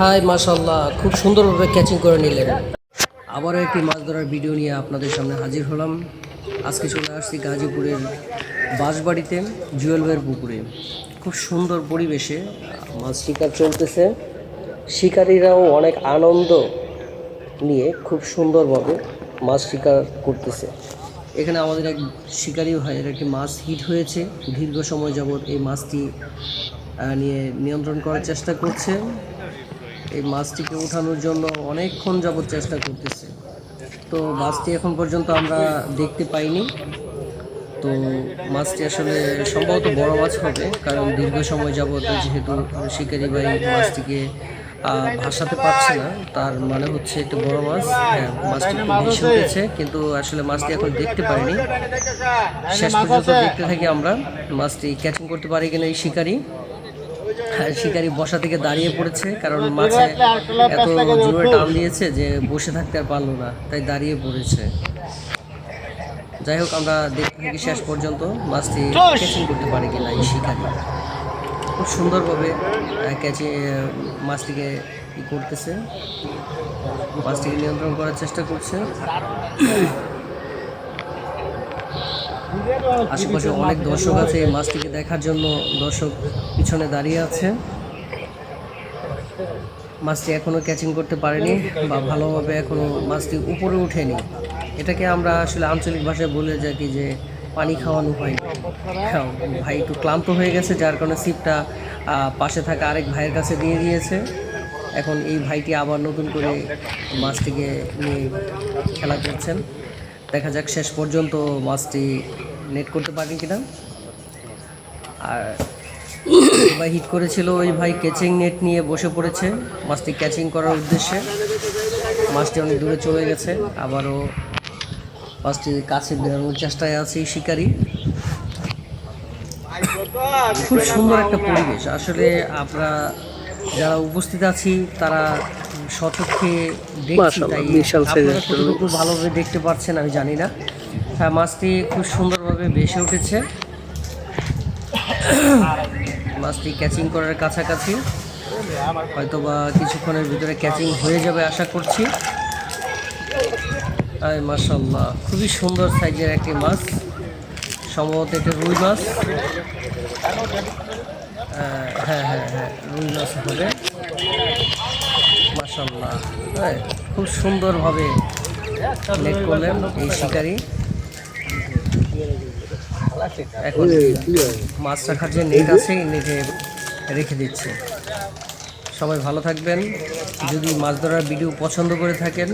High মাশাল্লাহ খুব সুন্দরভাবে ক্যাচিং করে নিলেন। আবারও একটি মাছ ধরার ভিডিও নিয়ে আপনাদের সামনে হাজির হলাম। আজকে চলে আসছি গাজীপুরের বাঁশবাড়িতে জুয়েলওয়ের পুকুরে। খুব সুন্দর পরিবেশে মাছ শিকার চলতেছে। শিকারীরাও অনেক আনন্দ নিয়ে খুব সুন্দরভাবে মাছ শিকার করতেছে। এখানে আমাদের এক শিকারী ভাইয়ের একটি মাছ হিট হয়েছে। দীর্ঘ সময় যাবৎ এই মাছটি নিয়ে নিয়ন্ত্রণ করার চেষ্টা করছে। এই মাছটিকে উঠানোর জন্য অনেকক্ষণ যাবৎ চেষ্টা করতেছে। তো মাছটি এখন পর্যন্ত আমরা দেখতে পাইনি। তো মাছটি আসলে সম্ভবত বড় মাছ হবে, কারণ দীর্ঘ সময় যাবৎ যেহেতু শিকারি ভাই মাছটিকে ভাসাতে পারছে না, তার মানে হচ্ছে একটু বড় মাছ। হ্যাঁ মাছটি বেশি উঠেছে, কিন্তু আসলে মাছটি এখন দেখতে পারিনি শেষ পর্যন্ত দেখতে থাকি আমরা, মাছটি ক্যাচিং করতে পারি কিনা এই শিকারি। শিকারি বসা থেকে দাঁড়িয়ে পড়েছে কারণ মাছে এত জোরে টান দিয়েছে যে বসে থাকতে আর পারল না তাই দাঁড়িয়ে পড়েছে। যাই হোক আমরা দেখতে থাকি শেষ পর্যন্ত মাছটি ক্যাচিং করতে পারি কিনা এই শিকারি। খুব সুন্দরভাবে ক্যাচি মাছটিকে ই করতেছে। মাছটিকে নিয়ন্ত্রণ করার চেষ্টা করছে। আশেপাশে অনেক দর্শক আছে এই মাছটিকে দেখার জন্য দর্শক পিছনে দাঁড়িয়ে আছে। মাছটি এখনও ক্যাচিং করতে পারেনি বা ভালোভাবে এখনও মাছটি উপরে ওঠেনি। এটাকে আমরা আসলে আঞ্চলিক ভাষায় বলে থাকি যে পানি খাওয়ানো হ্যাঁ, ভাই একটু ক্লান্ত হয়ে গেছে যার কারণে সিপটা পাশে থাকা আরেক ভাইয়ের কাছে দিয়ে দিয়েছে। এখন এই ভাইটি আবার নতুন করে মাছটিকে নিয়ে খেলা করছেন। দেখা যাক শেষ পর্যন্ত মাছটি নেট করতে পারেন কিনা? আর ভাই হিট করেছিল ওই ভাই ক্যাচিং নেট নিয়ে বসে পড়েছে। মাছটি ক্যাচিং করার উদ্দেশ্যে। মাছটি অনেক দূরে চলে গেছে। আবারও মাছটি কাছে বেরোনোর চেষ্টায় আছে শিকারি। খুব সুন্দর একটা পরিবেশ। আসলে আমরা যারা উপস্থিত আছি তারা সচক্ষে দেখছি তাই আপনারা ভালোভাবে দেখতে পাচ্ছেন আমি জানি না। মাছটি খুব সুন্দরভাবে ভেসে উঠেছে। মাছটি ক্যাচিং করার কাছাকাছি। হয়তো বা কিছুক্ষণের ভিতরে ক্যাচিং হয়ে যাবে আশা করছি। আর মাশাল্লাহ খুবই সুন্দর সাইজের একটি মাছ। সম্ভবত এটা রুই মাছ। হ্যাঁ হ্যাঁ হ্যাঁ রুই মাছ হবে। মাশাল্লাহ হ্যাঁ খুব সুন্দরভাবে নেট করলেন এই শিকারি। এখন মাছ রাখার যে নেট আছে নেটে রেখে দিচ্ছে। সবাই ভালো থাকবেন। যদি মাছ ধরার ভিডিও পছন্দ করে থাকেন